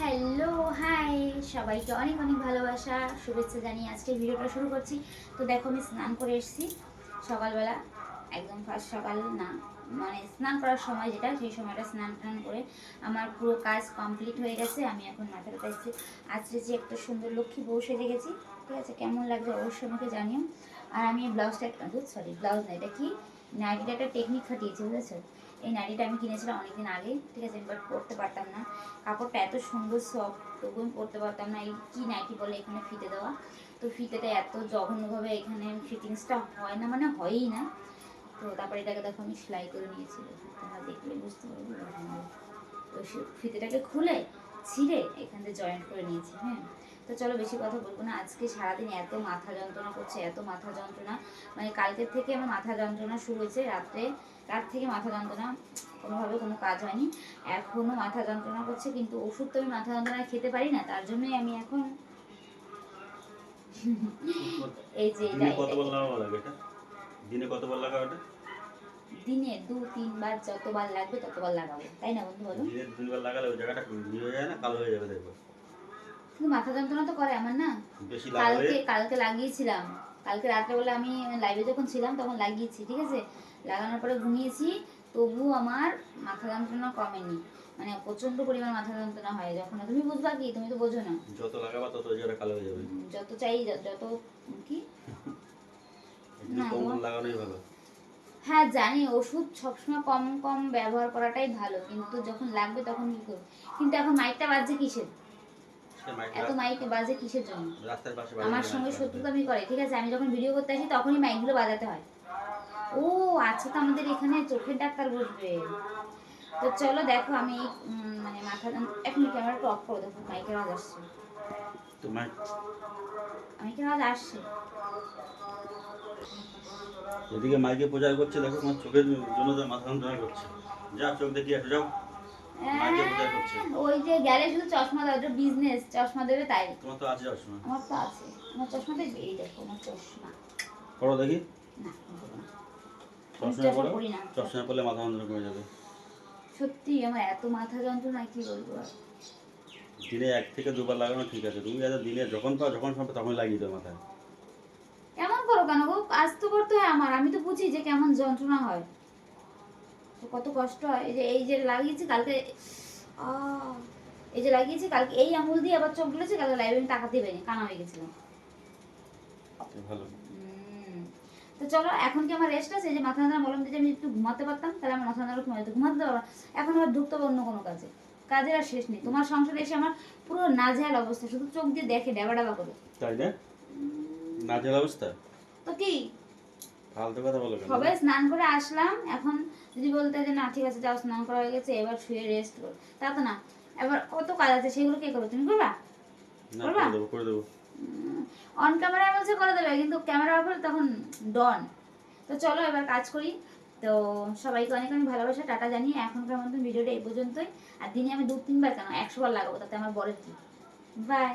Hello hi সবাইকে অনেক অনেক ভালোবাসা, শুভেচ্ছা জানিয়ে আজকে ভিডিওটা শুরু করছি। তো দেখো, আমি স্নান করে এসেছি সকালবেলা। একদম ফার্স্ট সকাল না মানে স্নান করার সময় যেটা, সেই সময়টা স্নান টান করে আমার পুরো কাজ কমপ্লিট হয়ে গেছে। আমি এখন মাথাটা এসেছি আজকে যে একটা সুন্দর লক্ষ্মী বউ সেজে গেছি। ঠিক আছে, কেমন লাগবে অবশ্যই আমাকে জানিও। আর আমি ব্লাউজটা সরি ব্লাউজ না, এটা কি? নাইটিটা একটা টেকনিক খাটিয়েছি, বুঝেছ? এই নাইটিটা আমি কিনেছিলাম অনেকদিন আগে, ঠিক আছে বাট পরতে পারতাম না। কাপড়টা এত সুন্দর সফট তবু আমি পরতে পারতাম না। এই কি নাইটি বলে এখানে ফিতে দেওয়া? তো ফিতেটা এত জঘন্যভাবে এখানে ফিটিংসটা হয় না মানে হয়ই না। তো তারপরে এটাকে দেখো, আমি সেলাই করে নিয়েছি। তোমরা দেখলে বুঝতে পারবে তো সে- ফিতেটাকে খুলে ছিঁড়ে এখান থেকে জয়েন্ট করে নিয়েছি হ্যাঁ। তো চলো বেশি কথা বলব না। আজকে সারাদিন এত মাথা যন্ত্রণা করছে এত মাথা যন্ত্রণা। মানে কালকের থেকে আমার মাথা যন্ত্রণা শুরু হয়েছে রাত্রে রাত থেকে মাথা যন্ত্রণা কোনোভাবে কোনো কাজ হয়নি। এখনও মাথা যন্ত্রণা করছে কিন্তু ওষুধ তো আমি মাথা যন্ত্রণা খেতে পারি না তার জন্যই আমি এখন এই যে দিনে এটা- কতবার লাগাবো এটা? দিনে দু তিনবার যতবার লাগবে ততবার লাগাবো তাই না বন্ধু বলো? দিনে লাগালে ওই জায়গাটা যায় না কালো হয়ে যাবে দেখব। কিন্তু মাথা যন্ত্রণা তো করে আমার না? কালকে কালকে লাগিয়েছিলাম। কালকে রাত্রেবেলা আমি লাইভে যখন ছিলাম তখন লাগিয়েছি ঠিক আছে? লাগানোর পরে ঘুমিয়েছি তবু আমার মাথা যন্ত্রণা কমেনি। মানে প্রচণ্ড পরিমাণ মাথা যন্ত্রণা হয়। যখন তুমি বুঝবা কি তুমি তো বোঝো না। যত লাগাবা তত জায়গাটা কালো হয়ে যাবে। যত চাই যত কি? না, কম লাগানোই ভালো। হ্যাঁ জানি ওষুধ সবসময় কম কম ব্যবহার করাটাই ভালো। কিন্তু যখন লাগবে তখন কি করবে? কিন্তু এখন মাইকটা বাজছে কিসের? এত মাইক বাজে কিসের জন্য? আমার সঙ্গে শত্রুতামি করে ঠিক আছে? আমি যখন ভিডিও করতে আসি তখনই মাইকগুলো বাজাতে হয়। ও আচ্ছা তো আমাদের এখানে চোখের ডাক্তার বসবে। তো চলো দেখো আমি মানে মাথা এক মিনিট ক্যামেরাটা অফ করে দেখো মাইকের আওয়াজ আসছে। তো মাইক মাইকের আওয়াজ আসছে। এদিকে মাইকে প্রচার করছে দেখো তোমার চোখের জন্য মাথা যন্ত্রণা করছে। যা চোখ দেখিয়ে আসো যাও। ওই যে গেলে শুধু চশমা দেওয়া ওটা বিজনেস চশমা দেবে তাই। তোমার তো আছে চশমা। আমার তো আছে। আমার চশমা দেখবে এই দেখো আমার চশমা। করো দেখি। চশমা চশমা পরো? পরি না। চশমা পরলে মাথা যন্ত্রণা কমে যাবে। সত্যি আমার এত মাথা যন্ত্রণা কি বলব আর। দিনে এক থেকে দুবার লাগানো ঠিক আছে তুমি দিনে যখন পাও যখন তখন লাগিয়ে দাও মাথায়। এমন করো কেন গো? কাজ তো করতে হয় আমার। আমি তো বুঝি যে কেমন যন্ত্রণা হয়। কত কষ্ট হয়। এই যে এই যে লাগিয়েছি কালকে এই যে লাগিয়েছি কালকে এই আঙুল দিয়ে আবার চোখ গুলেছি কালকে লাইভে আমি তাকাতে পারিনি কানা হয়ে গেছিলাম তো ভালো। তো চলো এখন কি আমার রেস্ট আছে? যে মাথা যন্ত্রণা বললাম যে আমি একটু ঘুমাতে পারতাম তাহলে আমার মাথা যন্ত্রণা ঘুমাতে ঘুমাতে পারব এখন আবার ঢুকতে পারব অন্য কোনো কাজে। কাজের আর শেষ নেই। তোমার সংসারে এসে আমার পুরো নাজেহাল অবস্থা। শুধু চোখ দিয়ে দেখে ডাবা ডাবা করে। তাই না? নাজের অবস্থা? তো কি? ফালতু কথা বলো সবাই স্নান করে আসলাম এখন যদি বলতে যে না ঠিক আছে যাও স্নান করা হয়ে গেছে এবার শুয়ে রেস্ট করো। তা তো না এবার কত কাজ আছে সেগুলো কে করো তুমি করবা? করবা? করে দেবো অন ক্যামেরা বলছে করে দেবে কিন্তু ক্যামেরা অফ হলে তখন ডন তো চলো এবার কাজ করি। তো সবাইকে অনেক অনেক ভালোবাসা টাটা জানিয়ে এখনকার মতন ভিডিওটা এই পর্যন্তই। আর দিনে আমি দু তিনবার কেন একশো বার লাগাবো তাতে আমার কি? বাই